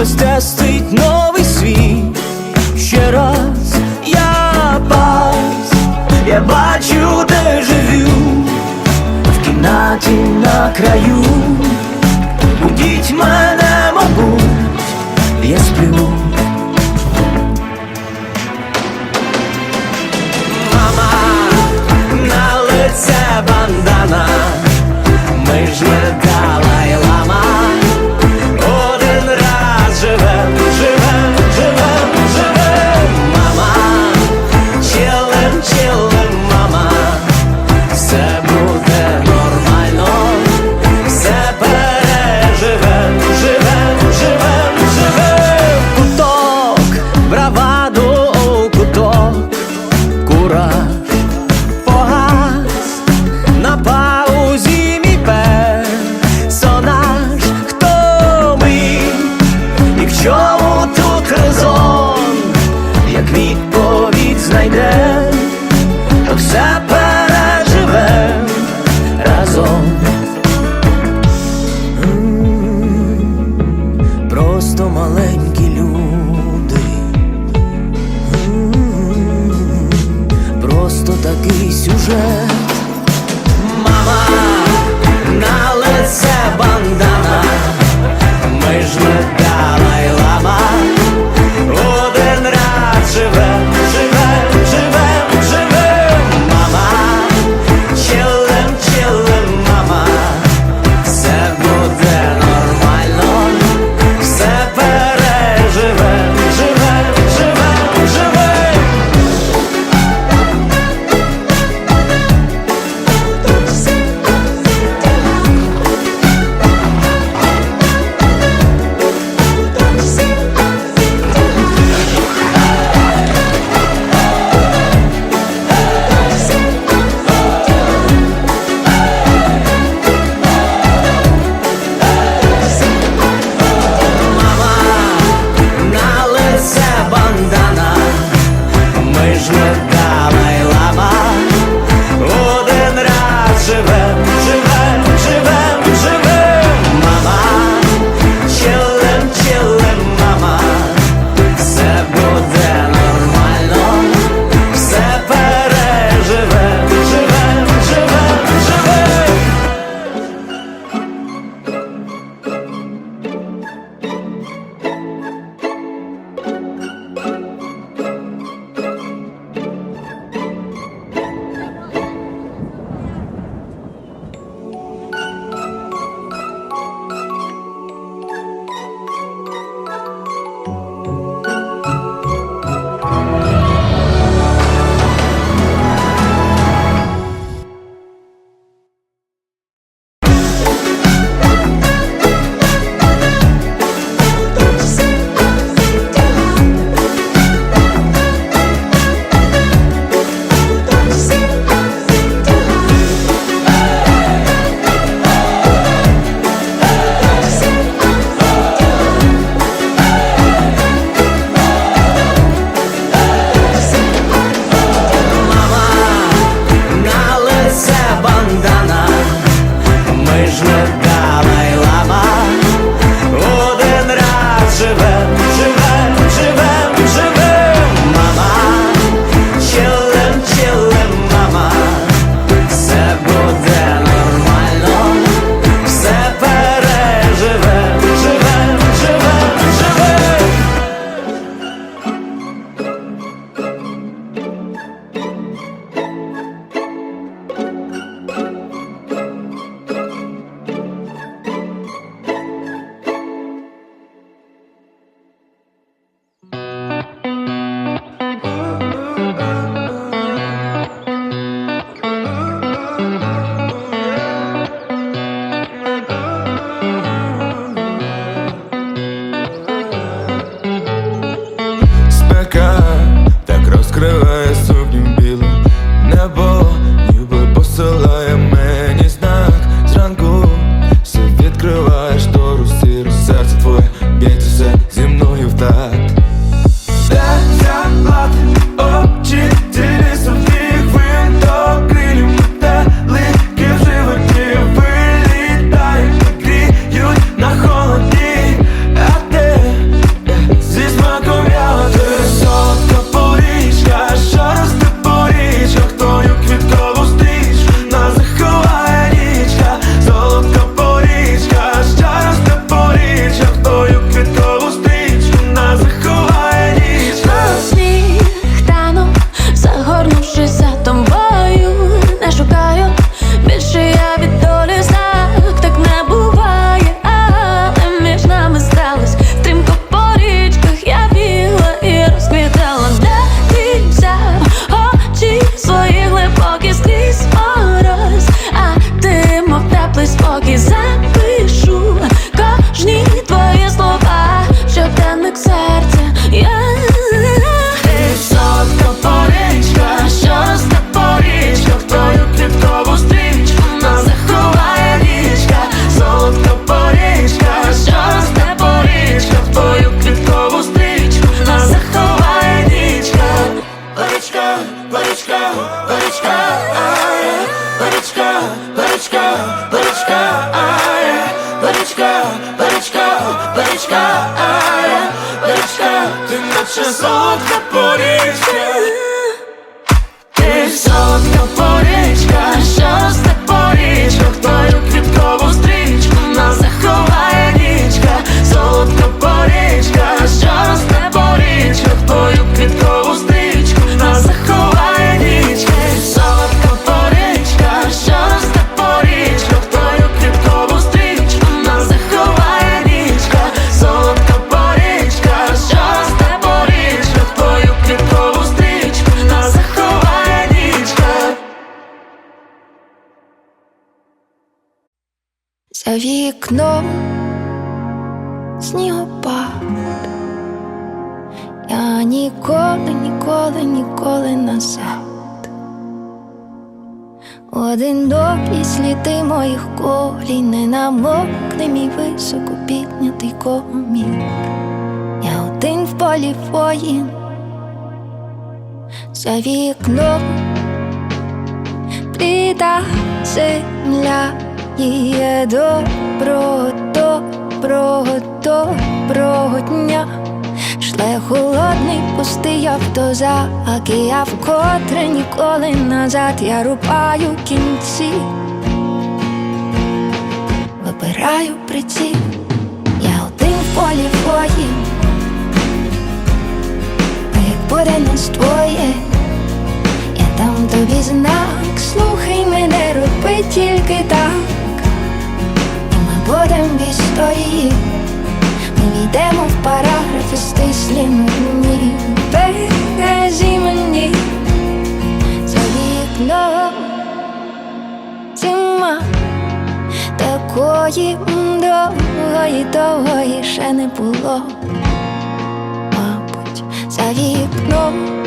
хтось тестить новий світ. Ще раз я пас, я бачу дежавю в кімнаті на краю. Будіть мене, мабуть, я сплю. Мама, на лице бандана, ми ж soul. За вікном снігопад. Я ніколи, ніколи, ніколи назад. Одинокі сліди моїх колін Не намокне мій високо піднятий комір. Я один в полі воїн. За вікном Бліда земля їє доброго, доброго, доброго дня. Шле холодний пустий автозак, і я вкотре ніколи назад. Я рубаю кінці, вибираю приціл, я один в полі воїн, а як буде нас двоє я дам тобі знак, слухай мене, роби тільки так, будем в історії, ми війдемо в параграфи стислі мені, березі мені за вікном зима. Такої довгої, довгої ще не було, мабуть, за вікном.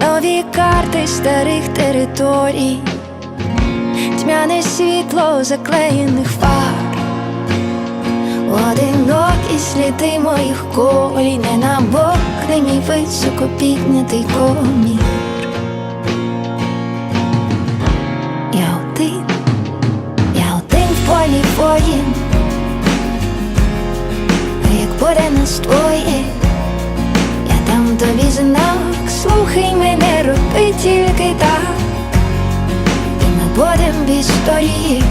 Нові карти старих територій, тьмяне світло заклеєних фар, одинокі сліди моїх колій, не намокне мій високо піднятий комір. Я один, я один в полі воїн, як буде нас двоє я дам тобі знак, слухай мене, роби тільки так, і будем в історії,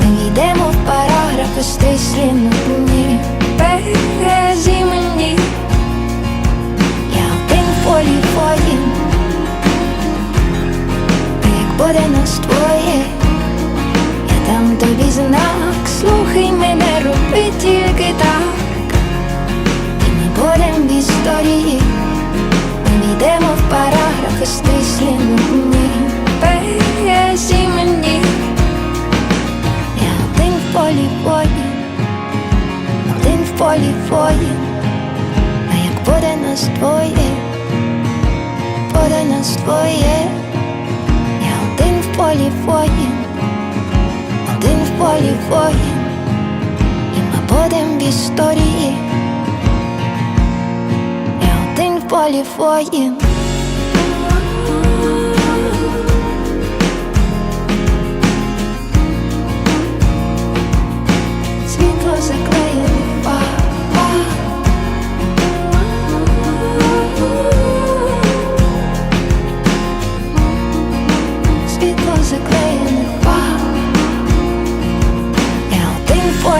ми війдемо в параграфи стислі нудні, березі мені, я один в полі воїн, як буде нас двоє, я дам тобі знак, слухай мене, роби тільки так. І ми будем в історії, ми війдемо в параграфи стислі в полі. Воїн, а як буде нас двоє, буде нас двоє, я один в полі воїн, один в полі воїн, і ми будем в історії. Я один в полі воїн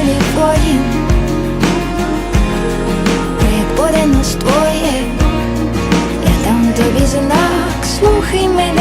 болі твої, прибуде нас твоє, я там тобі знак, слухай мене.